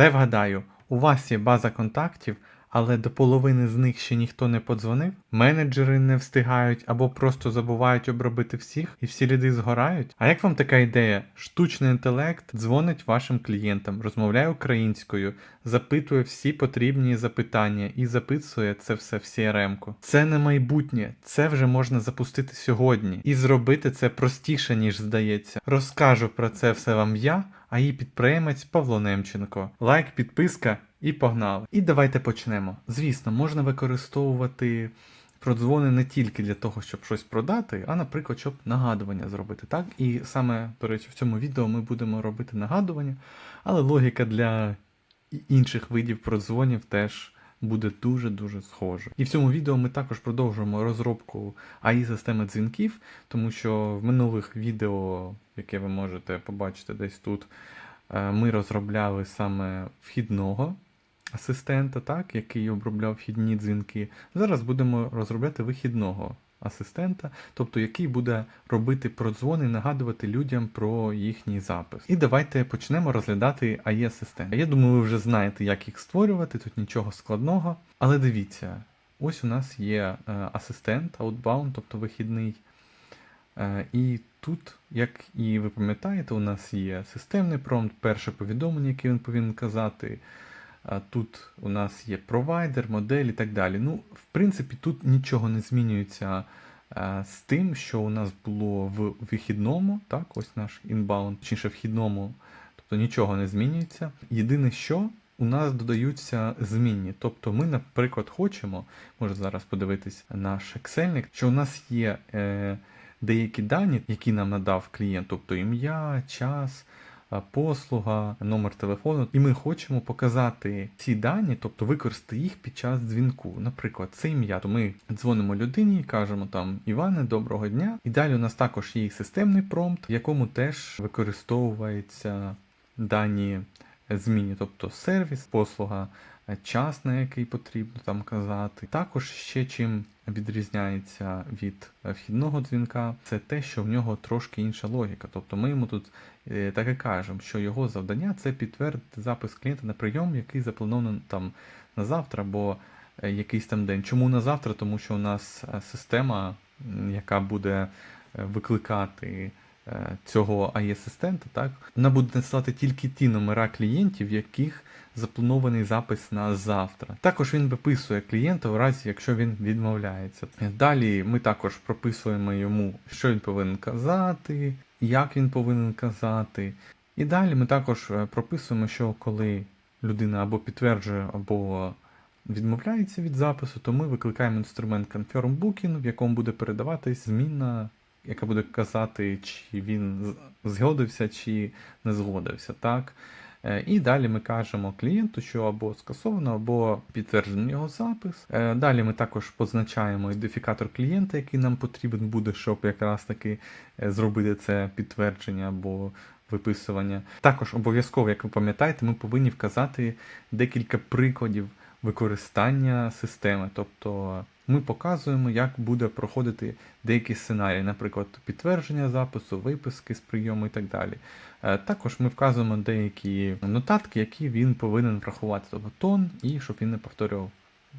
Дай вгадаю, у вас є база контактів, але до половини з них ще ніхто не подзвонив, менеджери не встигають або просто забувають обробити всіх, і всі ряди згорають. А як вам така ідея? Штучний інтелект дзвонить вашим клієнтам, розмовляє українською, запитує всі потрібні запитання і записує це все в CRM-ку. Це не майбутнє, це вже можна запустити сьогодні і зробити це простіше, ніж здається. Розкажу про це все вам я, а її підприємець Павло Немченко. Лайк, підписка і погнали. І давайте почнемо. Звісно, можна використовувати продзвони не тільки для того, щоб щось продати, а, наприклад, щоб нагадування зробити. Так? І саме, до речі, в цьому відео ми будемо робити нагадування, але логіка для інших видів продзвонів теж буде дуже-дуже схоже. І в цьому відео ми також продовжуємо розробку AI системи дзвінків, тому що в минулих відео, яке ви можете побачити десь тут, е, ми розробляли саме вхідного асистента, так, який обробляв вхідні дзвінки. Зараз будемо розробляти вихідного асистента, тобто який буде робити продзвони, нагадувати людям про їхній запис. І давайте почнемо розглядати AI асистента. Я думаю, ви вже знаєте, як їх створювати, тут нічого складного. Але дивіться, ось у нас є е, асистент Outbound, тобто вихідний. Е, І тут, як і ви пам'ятаєте, у нас є системний промпт, перше повідомлення, яке він повинен казати. Тут у нас є провайдер, модель і так далі. Ну, в принципі, тут нічого не змінюється е, з тим, що у нас було в вихідному, так, ось наш inbound, точніше вхідному, тобто нічого не змінюється. Єдине, що у нас додаються змінні. Тобто ми, наприклад, хочемо, може зараз подивитись наш Excel, що у нас є е, деякі дані, які нам надав клієнт, тобто ім'я, час послуга, номер телефону, і ми хочемо показати ці дані, тобто використати їх під час дзвінку. Наприклад, це ім'я. То ми дзвонимо людині, кажемо там Іване, доброго дня. І далі у нас також є системний промпт, в якому теж використовується дані зміни, тобто сервіс, послуга, е, час, на який потрібно там казати. Також ще чим відрізняється від вхідного дзвінка, це те, що в нього трошки інша логіка. Тобто ми йому тут е, так і кажемо, що його завдання це підтвердити запис клієнта на прийом, який запланований там на завтра або е, якийсь там день. Чому на завтра? Тому що у нас е, система, яка буде викликати цього AI-асистента, так, вона буде надсилати тільки ті номера клієнтів, яких запланований запис на завтра. Також він виписує клієнта у разі, якщо він відмовляється. Далі ми також прописуємо йому, що він повинен казати, як він повинен казати. І далі ми також е, прописуємо, що коли людина або підтверджує, або відмовляється від запису, то ми викликаємо інструмент Confirm Booking, в якому буде передаватись зміна, яка буде казати, чи він згодився, чи не згодився. Так? Е, І далі ми кажемо клієнту, що або скасовано, або підтверджений його запис. Е, Далі ми також позначаємо ідентифікатор клієнта, який нам потрібен буде, щоб якраз таки е, зробити це підтвердження або виписування. Також обов'язково, як ви пам'ятаєте, ми повинні вказати декілька прикладів використання системи. Тобто ми показуємо, як буде проходити деякі сценарії, наприклад, підтвердження запису, виписки з прийому і так далі. Е, Також ми вказуємо деякі нотатки, які він повинен врахувати, тобто тон, і щоб він не повторював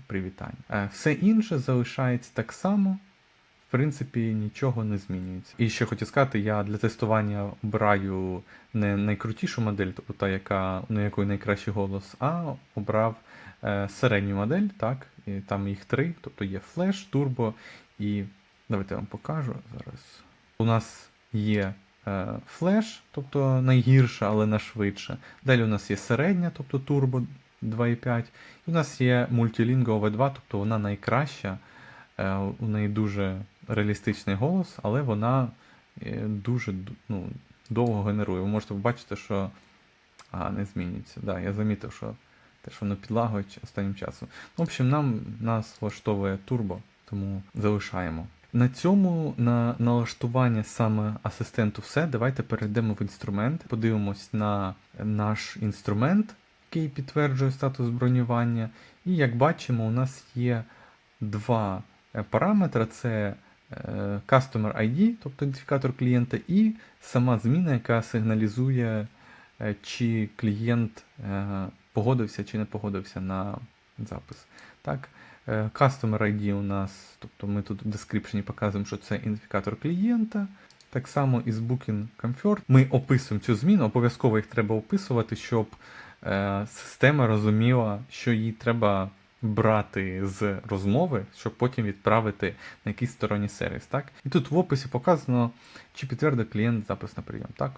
привітання. Е, Все інше залишається так само. В принципі, нічого не змінюється. І ще хочу сказати, я для тестування обираю не найкрутішу модель, тобто та, яка, на якої найкращий голос, а обрав середню модель, так, і там їх три, тобто є флеш, турбо і. Давайте я вам покажу зараз. У нас є е, флеш, тобто найгірша, але найшвидша. Далі у нас є середня, тобто турбо 2.5. І у нас є Multilingo V2, тобто вона найкраща. Е, у неї дуже реалістичний голос, але вона е, дуже ну, довго генерує. Ви можете побачити, що а, не змінюється. Да, я замітив, що теж воно підлагує ч- останнім часом. В общем, нам нас влаштовує турбо, тому залишаємо. На цьому на налаштування саме асистенту все. Давайте перейдемо в інструмент, подивимось на наш інструмент, який підтверджує статус бронювання. І як бачимо, у нас є два е, параметри: це е, Customer ID, тобто ідентифікатор клієнта, і сама зміна, яка сигналізує, е, чи клієнт погодився чи не погодився на запис. Так, е, Customer ID у нас, тобто ми тут в description показуємо, що це ідентифікатор клієнта. Так само і з Booking Comfort. Ми описуємо цю зміну, обов'язково їх треба описувати, щоб е, система розуміла, що їй треба брати з розмови, щоб потім відправити на якийсь сторонній сервіс. Так? І тут в описі показано, чи підтвердив клієнт запис на прийом. Так?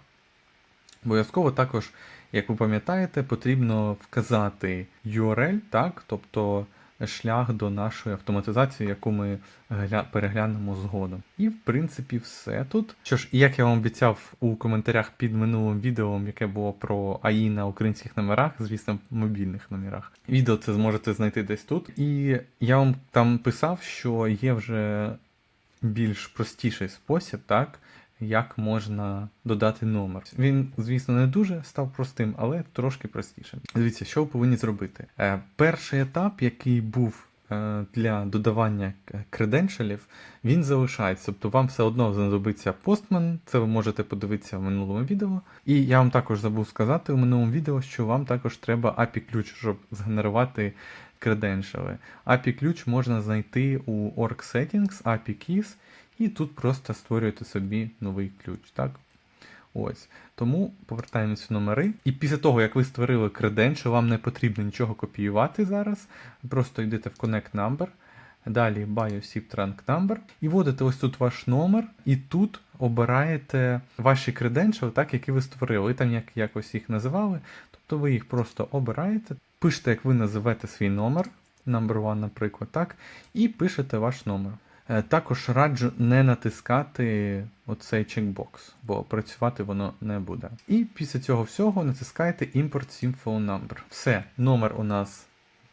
Обов'язково також, як ви пам'ятаєте, потрібно вказати URL, так? тобто шлях до нашої автоматизації, яку ми гля- переглянемо згодом. І в принципі все тут. Що ж, як я вам обіцяв у коментарях під минулим відео, яке було про АІ на українських номерах, звісно, мобільних номерах. Відео це зможете знайти десь тут. І я вам там писав, що є вже більш простіший спосіб, так, як можна додати номер. Він, звісно, не дуже став простим, але трошки простішим. Дивіться, що ви повинні зробити. Е, перший етап, який був е, для додавання креденшалів, він залишається. Тобто вам все одно знадобиться постмен, це ви можете подивитися в минулому відео. І я вам також забув сказати у минулому відео, що вам також треба API-ключ, щоб згенерувати креденшали. API-ключ можна знайти у Org Settings, API Keys, і тут просто створюєте собі новий ключ. так? Ось. Тому повертаємося в номери. І після того, як ви створили credential, вам не потрібно нічого копіювати зараз. Просто йдете в Connect Number, далі Rank Number, і вводите ось тут ваш номер, і тут обираєте ваші credential, так, які ви створили. Там як, якось їх називали. Тобто ви їх просто обираєте, пишете, як ви називете свій номер, number one, наприклад, так, і пишете ваш номер. Е, Також раджу не натискати оцей чекбокс, бо працювати воно не буде. І після цього всього натискаєте Import SIM Number. Все, номер у нас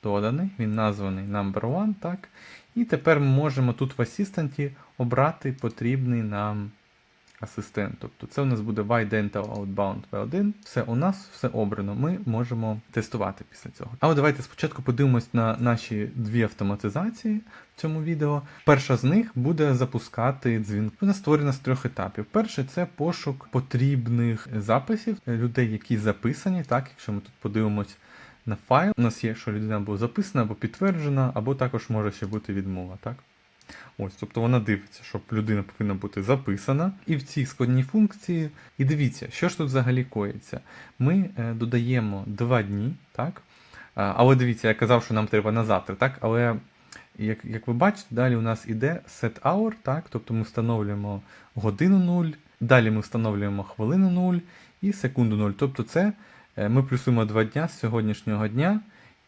доданий, він названий Number One, так. І тепер ми можемо тут в асістенті обрати потрібний нам асистент. Тобто це у нас буде Y-Dental Outbound V1. Все у нас все обрано. Ми можемо тестувати після цього. Але давайте спочатку подивимось на наші дві автоматизації в цьому відео. Перша з них буде запускати дзвінки. Вона створена з трьох етапів. Перший це пошук потрібних записів е, людей, які записані. Так, якщо ми тут подивимось. На файл у нас є, що людина була записана або підтверджена, або також може ще бути відмова, так? Ось, тобто вона дивиться, щоб людина повинна бути записана. І в цій складній функції. І дивіться, що ж тут взагалі коїться. Ми е, додаємо 2 дні, так? Але дивіться, я казав, що нам треба на завтра, так? Але як, як ви бачите, далі у нас іде set hour, так? Тобто ми встановлюємо годину 0, далі ми встановлюємо хвилину 0 і секунду 0. Тобто це е, ми плюсуємо 2 дня з сьогоднішнього дня,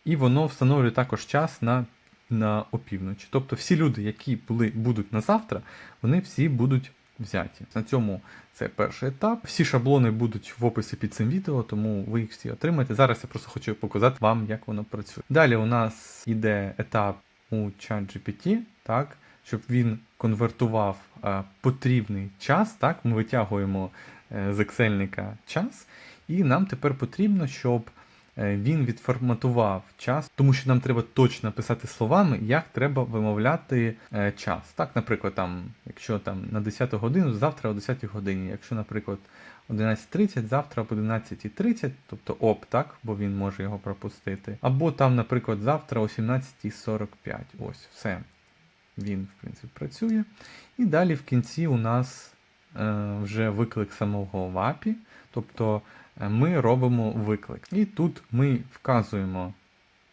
і воно встановлює також час на на опівночі. Тобто всі люди, які були, будуть на завтра, вони всі будуть взяті. На цьому це перший етап. Всі шаблони будуть в описі під цим відео, тому ви їх всі отримаєте. Зараз я просто хочу показати вам, як воно працює. Далі у нас іде етап у ChatGPT, так, щоб він конвертував е, потрібний час. Так, Ми витягуємо е, з Excel час, і нам тепер потрібно, щоб він відформатував час, тому що нам треба точно писати словами, як треба вимовляти е, час. Так, наприклад, там, якщо там на 10 годину, завтра о 10 годині, якщо, наприклад, 11.30, завтра об 11.30, тобто ОП, так, бо він може його пропустити. Або там, наприклад, завтра о 17.45. Ось, все. Він, в принципі, працює. І далі в кінці у нас е, вже виклик самого ВАПі. Тобто е, ми робимо виклик. І тут ми вказуємо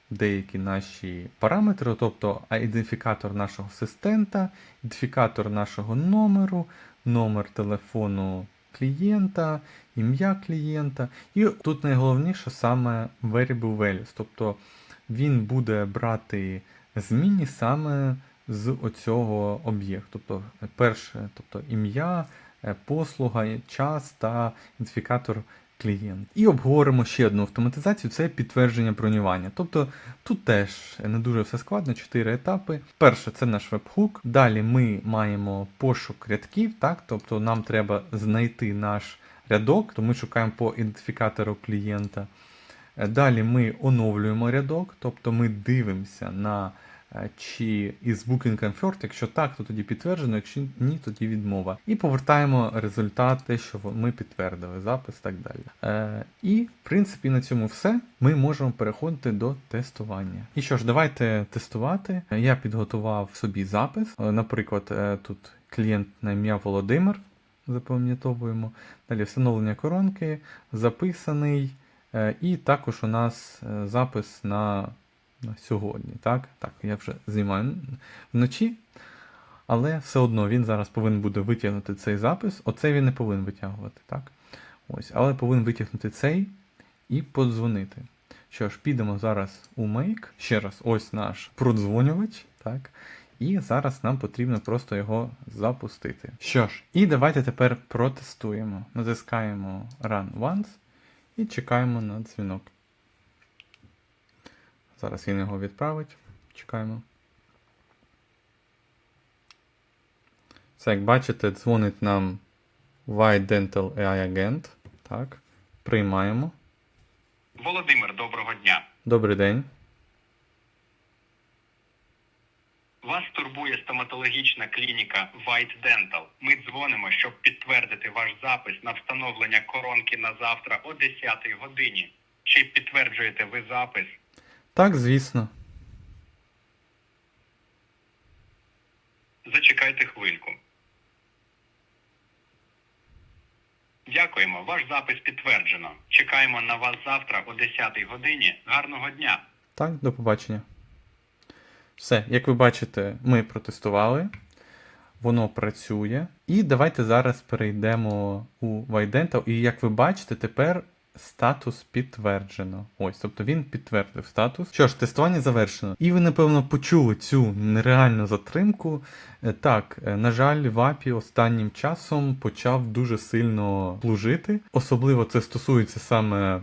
деякі наші параметри, тобто ідентифікатор нашого асистента, ідентифікатор нашого номеру, номер телефону клієнта, ім'я клієнта. І тут найголовніше саме variable values, тобто він буде брати змінні саме з оцього об'єкту. Тобто, перше, тобто ім'я, е, послуга, час та ідентифікатор клієнт. І обговоримо ще одну автоматизацію це підтвердження бронювання. Тобто тут теж не дуже все складно, чотири етапи. Перше це наш вебхук. Далі ми маємо пошук рядків, так? тобто нам треба знайти наш рядок, то ми шукаємо по ідентифікатору клієнта. Далі ми оновлюємо рядок, тобто ми дивимося на чи із Booking Confirmed. Якщо так, то тоді підтверджено, якщо ні, тоді відмова. І повертаємо результат, що ми підтвердили, запис і так далі. Е, і, в принципі, на цьому все. Ми можемо переходити до тестування. І що ж, давайте тестувати. Я підготував собі запис. Е, Наприклад, е, тут клієнт на ім'я Володимир. Запам'ятовуємо. Далі встановлення коронки, записаний. Е, І також у нас е, запис на, на сьогодні. Так, так, я вже знімаю вночі, але все одно він зараз повинен буде витягнути цей запис. Оцей він не повинен витягувати, так? Ось, але повинен витягнути цей і подзвонити. Що ж, підемо зараз у Make. Ще раз, ось наш продзвонювач. Так. І зараз нам потрібно просто його запустити. Що ж, і давайте тепер протестуємо. Натискаємо Run Once і чекаємо на дзвінок. Зараз він його відправить. Чекаємо. Це, як бачите, дзвонить нам White Dental AI Agent. Так. Приймаємо. Володимир, доброго дня. Добрий день. Вас турбує стоматологічна клініка White Dental. Ми дзвонимо, щоб підтвердити ваш запис на встановлення коронки на завтра о 10 годині. Чи підтверджуєте ви запис? Так, звісно. Зачекайте хвильку. Дякуємо. Ваш запис підтверджено. Чекаємо на вас завтра о 10 годині. Гарного дня. Так, до побачення. Все, як ви бачите, ми протестували. Воно працює. І давайте зараз перейдемо у Вайдентал. І як ви бачите, тепер статус підтверджено. Ось, тобто він підтвердив статус. Що ж, тестування завершено. І ви, напевно, почули цю нереальну затримку. Е, Так, е, на жаль, VAPI останнім часом почав дуже сильно служити. Особливо це стосується саме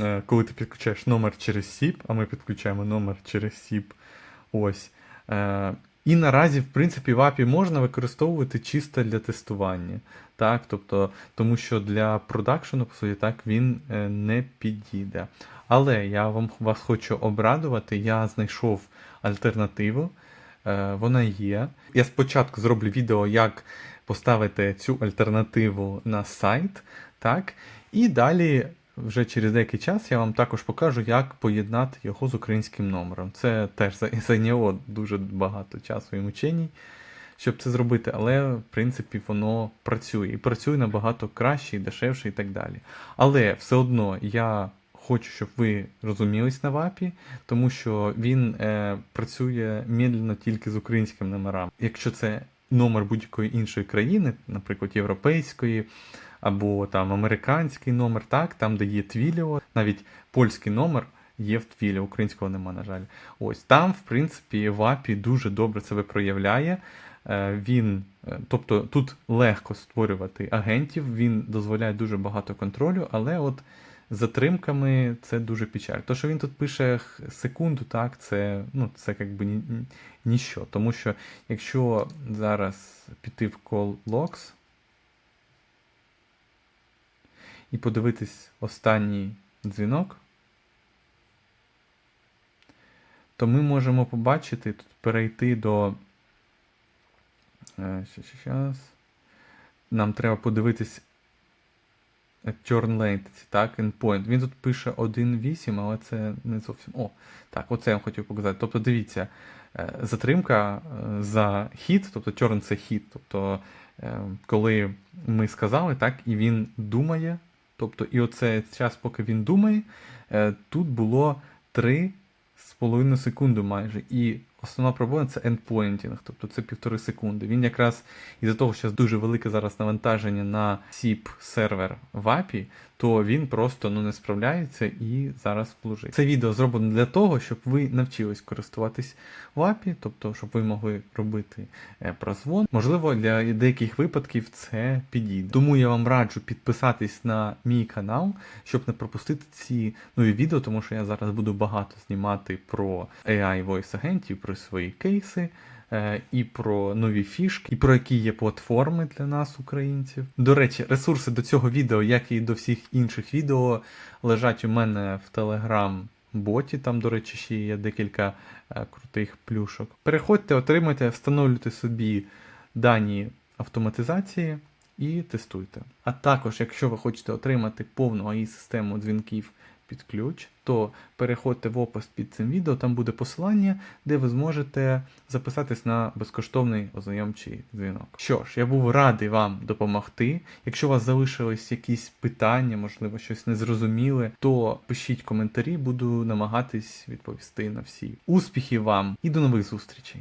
е, коли ти підключаєш номер через SIP, а ми підключаємо номер через SIP. Ось. І наразі, в принципі, в API можна використовувати чисто для тестування. Так, тобто, тому що для продакшену, по суті, так, він е, не підійде. Але я вам вас хочу обрадувати, я знайшов альтернативу. Е, вона є. Я спочатку зроблю відео, як поставити цю альтернативу на сайт. Так, і далі вже через деякий час я вам також покажу, як поєднати його з українським номером. Це теж зайняло дуже багато часу і мучень, щоб це зробити, але в принципі воно працює. І працює набагато краще, і дешевше, і так далі. Але все одно я хочу, щоб ви розумілись на ВАПі, тому що він е, працює медленно тільки з українським номерами. Якщо це номер будь-якої іншої країни, наприклад, європейської або там американський номер, так, там, де є Твіліо, навіть польський номер є в Твіліо, українського нема, на жаль. Ось там, в принципі, ВАПі дуже добре себе проявляє. Е, Він, е, тобто тут легко створювати агентів, він дозволяє дуже багато контролю, але от затримками це дуже печаль. То, що він тут пише секунду, так, це, ну, це якби ні, ні- ніщо. Тому що якщо зараз піти в call logs, і подивитись останній дзвінок, то ми можемо побачити, тут перейти до. Е, щас. Нам треба подивитись е, turn latency, так, endpoint. Він тут пише 1.8, але це не зовсім. О, так, оце я вам хотів показати. Тобто, дивіться, е, затримка за хід, тобто turn це хід. Тобто, коли ми сказали, так, і він думає. Тобто, і оце час, поки він думає, е, тут було 3,5 секунди майже. І основна проблема це endpointing, тобто це півтори секунди. Він якраз із-за того, що дуже велике зараз навантаження на SIP сервер в API, то він просто ну, не справляється і зараз плужить. Це відео зроблено для того, щоб ви навчились користуватись в API, тобто, щоб ви могли робити е, прозвон. Можливо, для деяких випадків це підійде. Тому я вам раджу підписатись на мій канал, щоб не пропустити ці нові відео, тому що я зараз буду багато знімати про AI voice агентів, про свої кейси. е, І про нові фішки, і про які є платформи для нас, українців. До речі, ресурси до цього відео, як і до всіх інших відео, лежать у мене в Telegram боті, там, до речі, ще є декілька е, крутих плюшок. Переходьте, отримайте, встановлюйте собі дані автоматизації і тестуйте. А також, якщо ви хочете отримати повну AI систему дзвінків під ключ, то переходьте в опис під цим відео, там буде посилання, де ви зможете записатись на безкоштовний ознайомчий дзвінок. Що ж, я був радий вам допомогти. Якщо у вас залишились якісь питання, можливо, щось незрозуміле, то пишіть коментарі, буду намагатись відповісти на всі. Успіхів вам і до нових зустрічей!